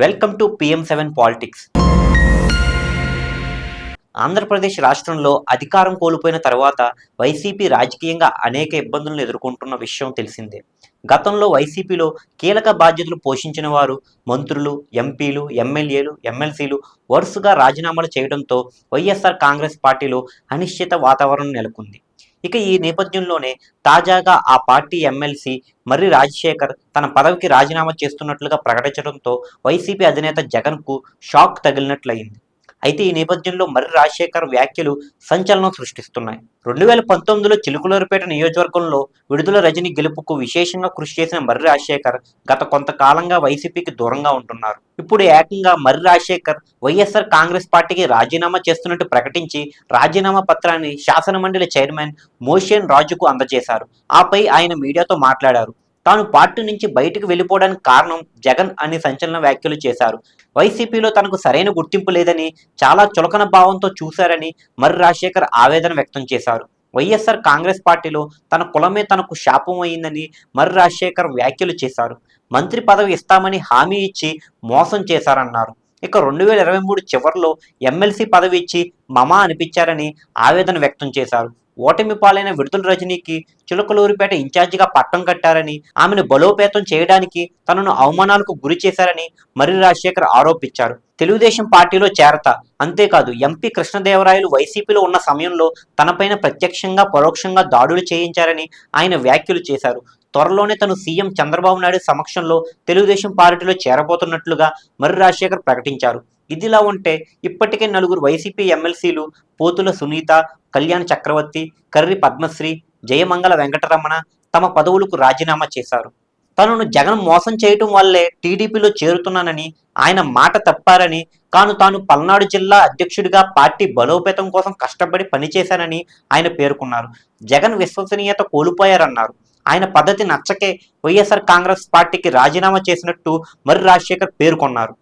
Welcome to PM seven politics. Andhra Pradesh రాష్ట్రంలో అధికారం కోల్పోయిన తర్వాత వైసీపీ రాజకీయంగా అనేక ఇబ్బందులను ఎదుర్కొంటున్న విషయం తెలిసిందే. గతంలో వైసీపీలో కీలక బాధ్యతలు పోషించిన వారు మంత్రులు ఎంపీలు ఎమ్మెల్యేలు ఎమ్మెల్సీలు వరుసగా రాజీనామాలు చేయడంతో వైఎస్ఆర్ కాంగ్రెస్ పార్టీలో అనిశ్చిత వాతావరణం నెలకొంది. ఇక ఈ నేపథ్యంలోనే తాజాగా ఆ పార్టీ ఎమ్మెల్సీ మర్రి రాజశేఖర్ తన పదవికి రాజీనామా చేస్తున్నట్లుగా ప్రకటించడంతో వైసీపీ అధినేత జగన్కు షాక్ తగిలినట్లయింది. అయితే ఈ నేపథ్యంలో మర్రి రాజశేఖర్ వ్యాఖ్యలు సంచలనం సృష్టిస్తున్నాయి. రెండు వేల పంతొమ్మిదిలో చిలుకులూరుపేట నియోజకవర్గంలో విడుదల రజని గెలుపుకు విశేషంగా కృషి చేసిన మర్రి రాజశేఖర్ గత కొంతకాలంగా వైసీపీకి దూరంగా ఉంటున్నారు. ఇప్పుడు ఏకంగా మర్రి రాజశేఖర్ వైఎస్ఆర్ కాంగ్రెస్ పార్టీకి రాజీనామా చేస్తున్నట్టు ప్రకటించి రాజీనామా పత్రాన్ని శాసనమండలి చైర్మన్ మోషేన్ రాజుకు అందజేశారు. ఆపై ఆయన మీడియాతో మాట్లాడారు. తాను పార్టీ నుంచి బయటకు వెళ్ళిపోవడానికి కారణం జగన్ అని సంచలన వ్యాఖ్యలు చేశారు. వైసీపీలో తనకు సరైన గుర్తింపు లేదని చాలా చులకన భావంతో చూశారని మర్రి రాజశేఖర్ ఆవేదన వ్యక్తం చేశారు. వైఎస్ఆర్ కాంగ్రెస్ పార్టీలో తన కులమే తనకు శాపం అయిందని మర్రి రాజశేఖర్ వ్యాఖ్యలు చేశారు. మంత్రి పదవి ఇస్తామని హామీ ఇచ్చి మోసం చేశారన్నారు. ఇక రెండు వేల ఇరవై మూడు చివరిలో ఎమ్మెల్సీ పదవి ఇచ్చి మమా అనిపించారని ఆవేదన వ్యక్తం చేశారు. ఓటమి పాలైన విడుదల రజనీకి చిలుకలూరిపేట ఇన్ఛార్జిగా పట్టం కట్టారని ఆమెను బలోపేతం చేయడానికి తనను అవమానాలకు గురి చేశారని మర్రి రాజశేఖర్ ఆరోపించారు. తెలుగుదేశం పార్టీలో చేరత అంతేకాదు ఎంపీ కృష్ణదేవరాయలు వైసీపీలో ఉన్న సమయంలో తనపైన ప్రత్యక్షంగా పరోక్షంగా దాడులు చేయించారని ఆయన వ్యాఖ్యలు చేశారు. త్వరలోనే తను సీఎం చంద్రబాబు నాయుడు సమక్షంలో తెలుగుదేశం పార్టీలో చేరబోతున్నట్లుగా మర్రి రాజశేఖర్ ప్రకటించారు. ఇదిలా ఉంటే ఇప్పటికే నలుగురు వైసీపీ ఎమ్మెల్సీలు పోతుల సునీత కళ్యాణ్ చక్రవర్తి కర్రి పద్మశ్రీ జయమంగళ వెంకటరమణ తమ పదవులకు రాజీనామా చేశారు. తనను జగన్ మోసం చేయటం వల్లే టీడీపీలో చేరుతున్నానని ఆయన మాట తప్పారని కాను తాను పల్నాడు జిల్లా అధ్యక్షుడిగా పార్టీ బలోపేతం కోసం కష్టపడి పనిచేశానని ఆయన పేర్కొన్నారు. జగన్ విశ్వసనీయత కోల్పోయారన్నారు. ఆయన పద్ధతి నచ్చకే వైఎస్ఆర్ కాంగ్రెస్ పార్టీకి రాజీనామా చేసినట్టు మర్రి రాజశేఖర్ పేర్కొన్నారు.